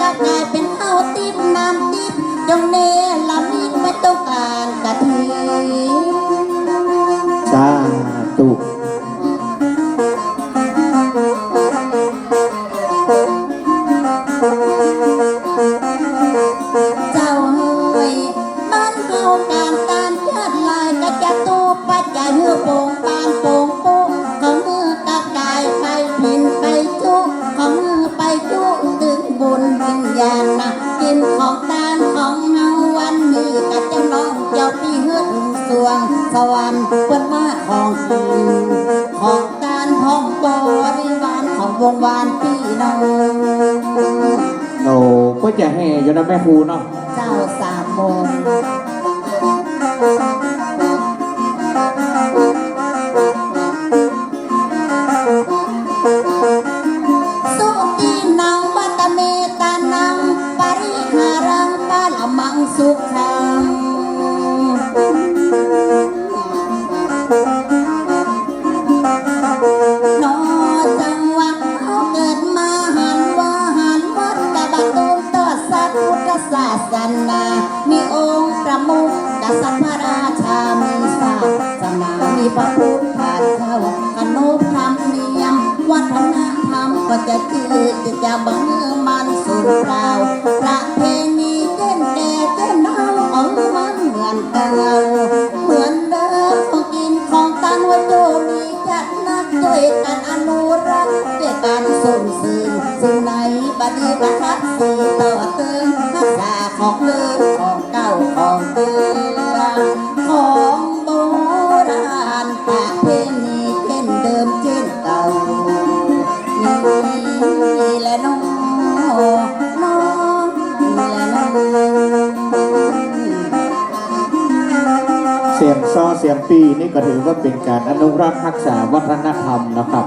กะกลายเป็นเฮาติบน้ำติบจงเนลำอีกไม่ต้องการกะทิสาธุเจ้าเฮ้ยมันเข้าการการเคลื่อนลายกระจะตูปัจจัยเพื่อโป่งปา วงสวรรค์เปิ้นมาของกินของตานของบริวารของวงวานพี่น้องโอ้ก็จะแห่อยู่นะแม่ครูเนาะเจ้าสามโมงสุตินังวัตเมตานังปริหารังปาลมังสุขังน มีองค์ประมุขกษัตริย์พระราชา มีศาสนามีพระพุทธเข้าขนบธรรมเนียม วัฒนธรรมก็จะจืดจะจะบังมันสูญเปล่าประเพณีเต้นแก่เต้นเอาเอามันเหมือนเก่าเหมือนเดิมของกินของตันว่าโจมีจัดนักด้วยกันอนุรักษ์ด้วยการส่งเสริมสิ่งไหนบดีประทับสีต่อเติ ของเลิศของเก่าของเตือของโบราณประเพณีเช่นเดิมเช่นเก่านี่และน้องน้องนี่และน้องเสียงซอเสียงปีนี่ก็ถือว่าเป็นการอนุรักษ์รักษาวัฒนธรรมนะครับ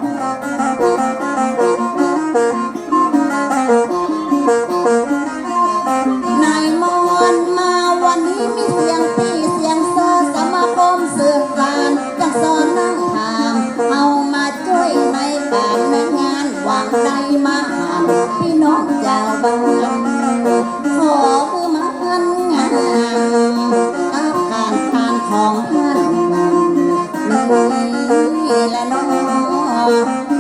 มาหาพี่น้องชาวบ้านขอผู้มาพันงานอาหารทานของท่านนี่และน้อง